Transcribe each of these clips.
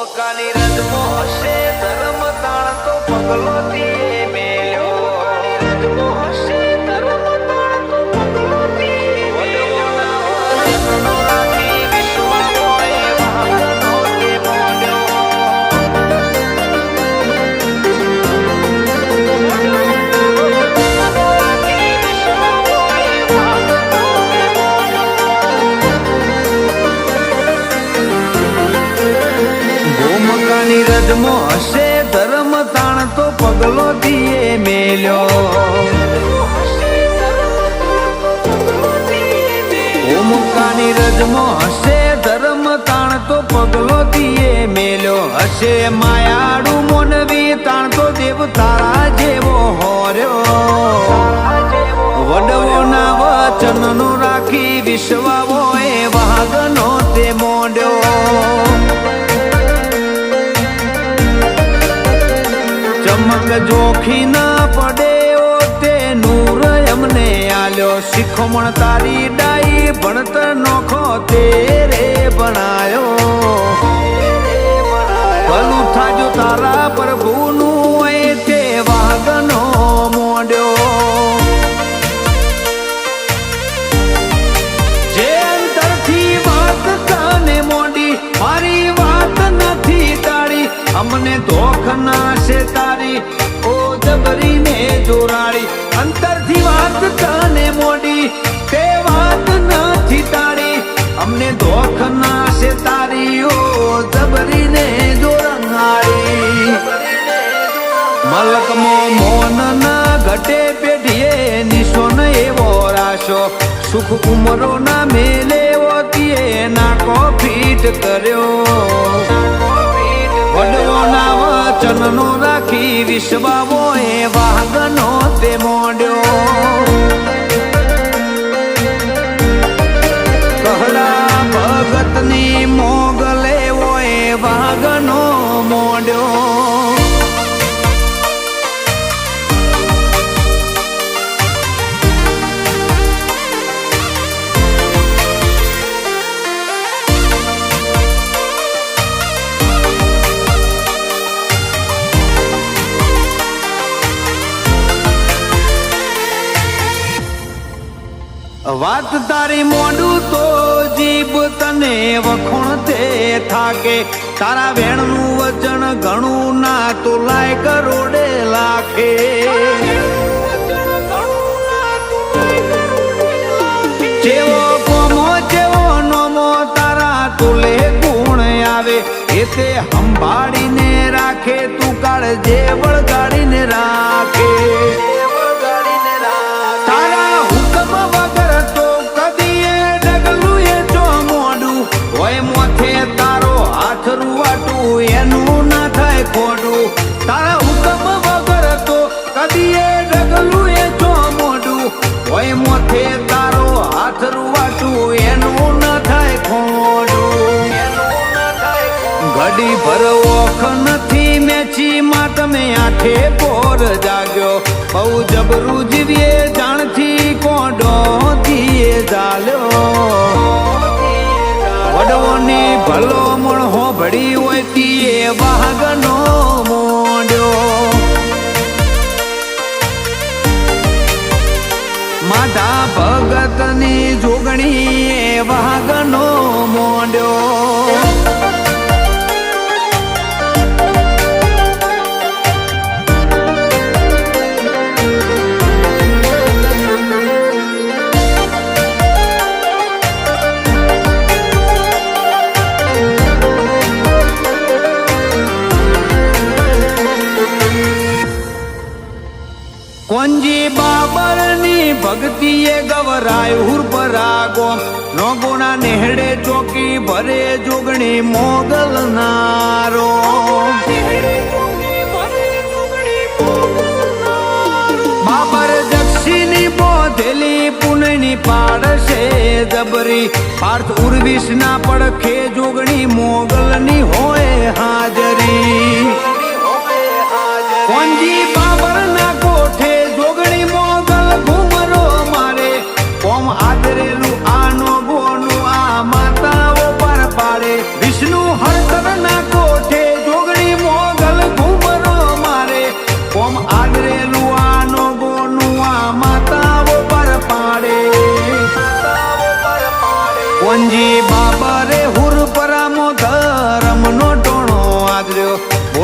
ભૂમકાની રજમો હશે, ધર્મ તાણ તો પગલો દીએ મેલ્યો રજમો હશે, ધર્મ તાણ તો પગલો ભૂમકાની હશે, ધર્મ તાણ તો પગલો દીએ મેલ્યો. ભૂમકાની રજમો હશે, ધર્મ તાણ તો પગલો દીએ મેલ્યો. હશે માયાડુ મોનવી તાણ તો દેવ તારા જેવો હોર્યો. વડવોના વચનનો રાખી વિશ્વાવો ચમક જોખી ના પડે ઓ તે નૂર અમને આલ્યો. શીખમણ તારી ડાઈ ભણતર નોખો તેરે ભણાયો. ભલું થાજો તારા પ્રભુનું અમને ધોખ નાશે તારી. ઓ જબરીને જોરાડી અંતરથી વાત તને મોડી. તે વાત નથી તારી. અમને ધોખ નાશે તારી. ઓ જબરીને જોરંગાડી મલકમો મોન ના ઘટે પેઢીએ નિશોન એવો રાશો. સુખ ઉમરો ના મેલે ઓતીએ ના કોફીટ કર્યો. વચનનો રાખી વિશ્વાવો એ વાગનો તે મોડ્યો કહડા ભગતની મોગલે ઓએ વાગનો મોડ્યો વાત તારી મોડું તો જીભ તને વખોણ તે થાકે. તારા વેણનું વચન ઘણું ના તો લાય કરોડે લાખે. જેવો કોમો, જેવો નોમો, તારા તુલે ગુણ આવે. એ તે સંભાળીને રાખે, તું કાળ જે વળગાડીને રાખે. તમે આઠે પોર જાગ્યો. બહુ જબરું જીવીએ, જાણથી કોડો દીએ ઝાલ્યો. વડવોની ભલો મણ હોભળી હોય તીએ વાગનો મોડ્યો માધા ભગતની જોગણી વાગનો કોંજી બાબરની ભક્તિએ ગવરાય હુર પરાગો નો ગુણા નેહડે ચોકી ભરે જોગણી મોગલ નારો બાબર દક્ષિણી બોધેલી પુનની પાડશે જબરી. પાર્થ ઉર્વિશ ના પડખે જોગણી મોગલની હોય હાજરી.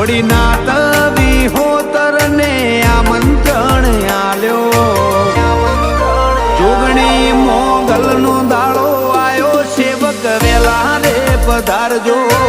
વળી તવી વિહોતર ને આમંત્રણ આલ્યો. જોગણી મોગલ નો દાડો આયો, સેવક વેલા રે પધારજો.